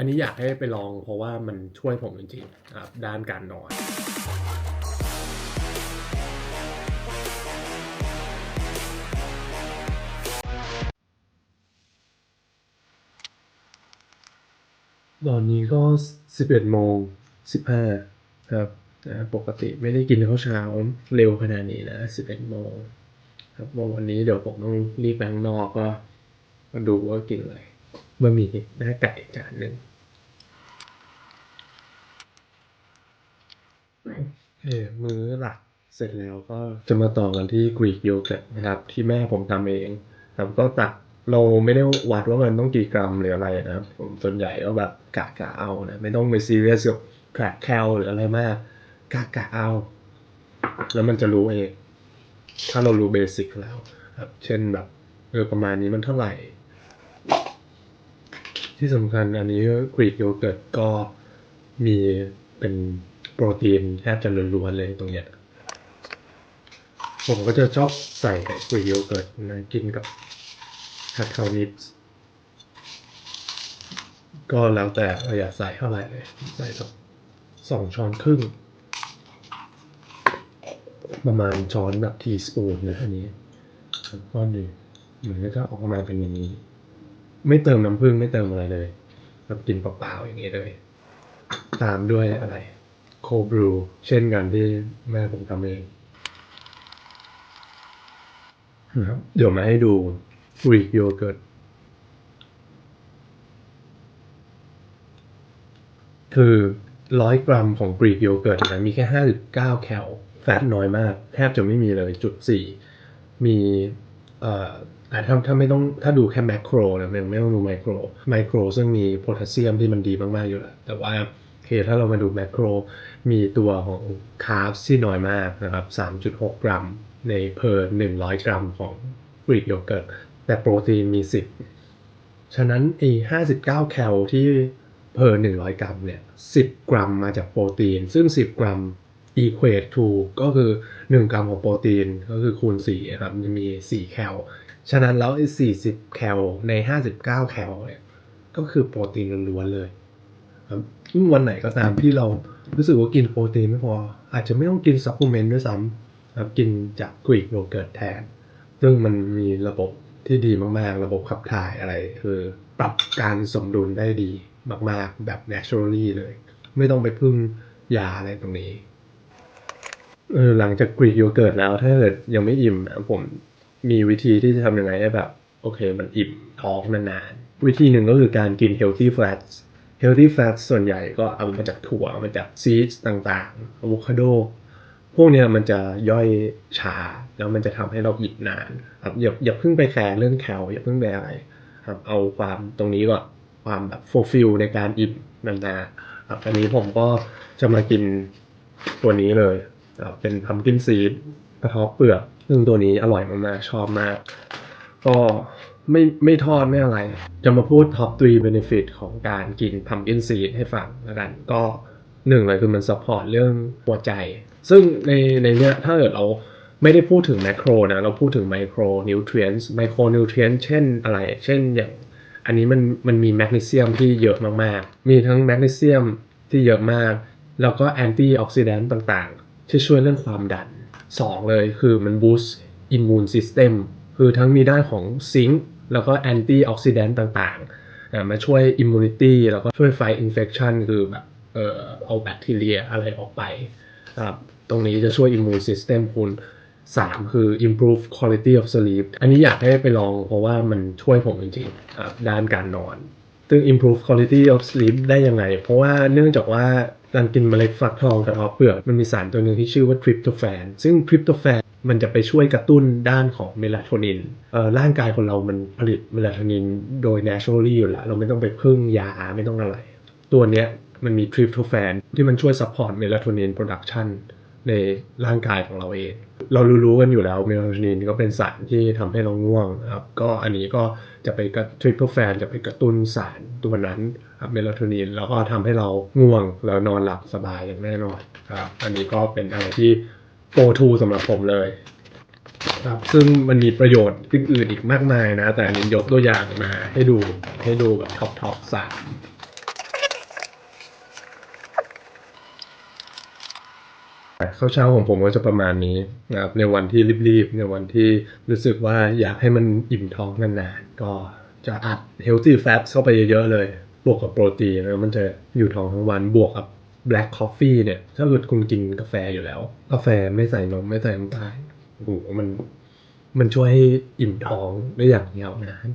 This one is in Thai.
อันนี้อยากให้ไปลองเพราะว่ามันช่วยผมจริงๆครับด้านการนอนตอนนี้ก็ 11โมง15ครับนะปกติไม่ได้กินข้าวเช้าเร็วขนาดนี้นะ 11โมงครับวันนี้เดี๋ยวผมต้องรีบไปข้างนอกก็มาดูว่ากินอะไรบะหมี่หน้าไก่จานหนึ่ง เอ้มื้อหลักเสร็จแล้วก็จะมาต่อกันที่กรีกโยเกิร์ตนะครับ ที่แม่ผมทำเองครับก็ตักเราไม่ได้วัดว่ามันต้องกี่กรัมหรืออะไรนะครับผมส่วนใหญ่ก็แบบกะกะเอานะไม่ต้องไปซีเรียสกับแคลแคลหรืออะไรมากกะกะเอา แล้วมันจะรู้เองถ้าเรารู้เบสิกแล้ว ครับ เช่นแบบเออประมาณนี้มันเท่าไหร่ ที่สำคัญอันนี้กรีกโยเกิร์ตก็มีเป็น ปรตีนแทบจะล้วนๆเลยตรงเนี้ย ผมก็จะชอบใส่กรีกโยเกิร์ตนะกินกับคาคานิดก็แล้วแต่เราอยากใส่เท่าไหร่เลย ใส่สักสองช้อนครึ่ง ประมาณช้อนแบบทีสปูนนะอันนี้ก็ดีเหมือนก็ออกมาเป็นอย่างนี้ ไม่เติมน้ำผึ้งไม่เติมอะไรเลยแบบกินเปล่าๆอย่างนี้เลย ตามด้วยอะไร โคบรูเช่นกันที่แม่ผมทำเองนะครับเดี๋ยวมาให้ดูกรีกโยเกิร์ตคือร้อยกรัมของกรีกโยเกิร์ตนะมีแค่ห้าสิบเก้าแคลแฟตน้อยมาก แทบจะไม่มีเลยจุดสี่มีเอ่อถ้าถ้าไม่ต้องถ้าดูแค่แมคโครนะไม่ไม่ต้องดูไมโครไมโครซึ่งมีโพแทสเซียมที่มันดีมาก ๆ อยู่แล้วแต่ว่า คถ้าเรามาดูแมคโครมีตัวของคาร์บที่น้อยมากนะครับ 3.6 กรัม ในเพอร์ 100 กรัมของกรีกโยเกิร์ตแต่โปรตีนมี 10 ฉะนั้นไอ้59 แคลที่เพอร์ 100 กรัมเนี่ย 10 กรัมมาจากโปรตีน ซึ่ง 10 กรัม equate to ก็คือ 1 กรัมของโปรตีนก็คือคูณ4ครับมี 4 แคล ฉะนั้นแล้วไอ้40 แคลใน 59 แคลเนี่ยก็คือโปรตีนล้วนเลย ครับวันไหนก็ตามที่เรารู้สึกว่ากินโปรตีนไม่พอ อาจจะไม่ต้องกินซัพพลีเมนต์ด้วยซ้ำครับกินจากกรีกโยเกิร์ตแทน ซึ่งมันมีระบบที่ดีมากๆ ระบบขับถ่ายอะไร คือปรับการสมดุลได้ดีมากๆ แบบ naturally เลย ไม่ต้องไปพึ่งยาอะไรตรงนี้หลังจากกรีกโยเกิร์ตแล้วถ้าเกิดยังไม่อิ่มนะผมมีวิธีที่จะทำยังไงให้แบบ โอเคมันอิ่มท้องนานๆ วิธีหนึ่งก็คือการกิน healthy fats healthy fat ส่วนใหญ่ก็เอามาจากถั่วมาจากซีดต่างๆอะโวคาโดพวกเนี้ยมันจะย่อยช้าแล้วมันจะทำให้เราอิ่มนานครับอย่าอย่าเพิ่งไปแคร์เรื่องแคลอย่าเพิ่งไปอะไรครับเอาความตรงนี้ก่อนความแบบ fulfill ในการอิ่มนานๆครับอันนี้ผมก็จะมากินตัวนี้เลยครับเป็นพัมกินซีดกระเทบเปลือกซึ่งตัวนี้อร่อยมากๆชอบมาก ก็ ไม่ไม่ทอดไม่อะไร จะมาพูด top 3 benefit ของการกิน pumpkin seed ให้ฟังแล้วกัน ก็หนึ่งเลยคือมัน support เรื่องหัวใจ ซึ่งในในเนี้ยถ้าเกิดเราไม่ได้พูดถึง macro นะ เราพูดถึง micro nutrients micro nutrients เช่นอะไร เช่นอย่างอันนี้มันมันมีแมกนีเซียมที่เยอะมาก ๆ มีทั้งแมกนีเซียมที่เยอะมาก แล้วก็แอนตี้ออกซิแดนต์ต่าง ๆ ที่ช่วยเรื่องความดันสองเลยคือมัน boost immune system คือทั้งมีด้านของซิงค์ แล้วก็แอนตี้ออกซิแดนต์ต่างๆ มาช่วยอิมมูนิตี้แล้วก็ช่วยไฟอินเฟ t ชันคือแบบเอ่อเอาแบคทีเรียอะไรออกไปครับตรงนี้จะช่วยอิมมูนซิสเต็มคุณ 3 คือ improve quality of sleep อันนี้อยากให้ไปลองเพราะว่ามันช่วยผมจริงๆครับด้านการนอน ซึ่ง improve quality of sleep ได้ยังไง เพราะว่าเนื่องจากว่า การกินเมล็ดฟักทองกับทอเปลือกมันมีสารตัวหนึ่งที่ชื่อว่าทริปโตแฟนซึ่งทริปโตแฟนมันจะไปช่วยกระตุ้นด้านของเมลาโทนินร่างกายของเรามันผลิตเมลาโทนินโดย naturally อยู่แล้ว เราไม่ต้องไปพึ่งยาไม่ต้องอะไร ตัวเนี้ยมันมีทริปโตแฟนที่มันช่วย support เมลาโทนิน production ในร่างกายของเราเอง เรารู้ๆกันอยู่แล้วเมลาโทนินก็เป็นสารที่ทำให้เราง่วงครับก็อันนี้ก็จะไปกระทริปโตแฟนจะไปกระตุ้นสารตัวนั้นครับเมลาโทนินแล้วก็ทำให้เราง่วงแล้วนอนหลับสบายอย่างแน่นอนครับอันนี้ก็เป็นอะไรที่โปรทูสำหรับผมเลยครับซึ่งมันมีประโยชน์อื่นๆอีกมากมายนะ แต่อันนี้ยกตัวอย่างมาให้ดูให้ดูแบบท็อปท็อปสาม ข้าวเช้าของผมก็จะประมาณนี้นะครับในวันที่รีบๆ ในวันที่รู้สึกว่าอยากให้มันอิ่มท้องนานๆ ก็จะอัด healthy fats เข้าไปเยอะๆเลย บวกกับโปรตีนแล้วมันจะอยู่ท้องทั้งวันบวกกับ black coffee เนี่ยถ้าเกิดคุณกินกาแฟอยู่แล้ว กาแฟไม่ใส่นมไม่ใส่น้ำตาลโอ้โหมันมันช่วยให้อิ่มท้องได้อย่างยาวนาน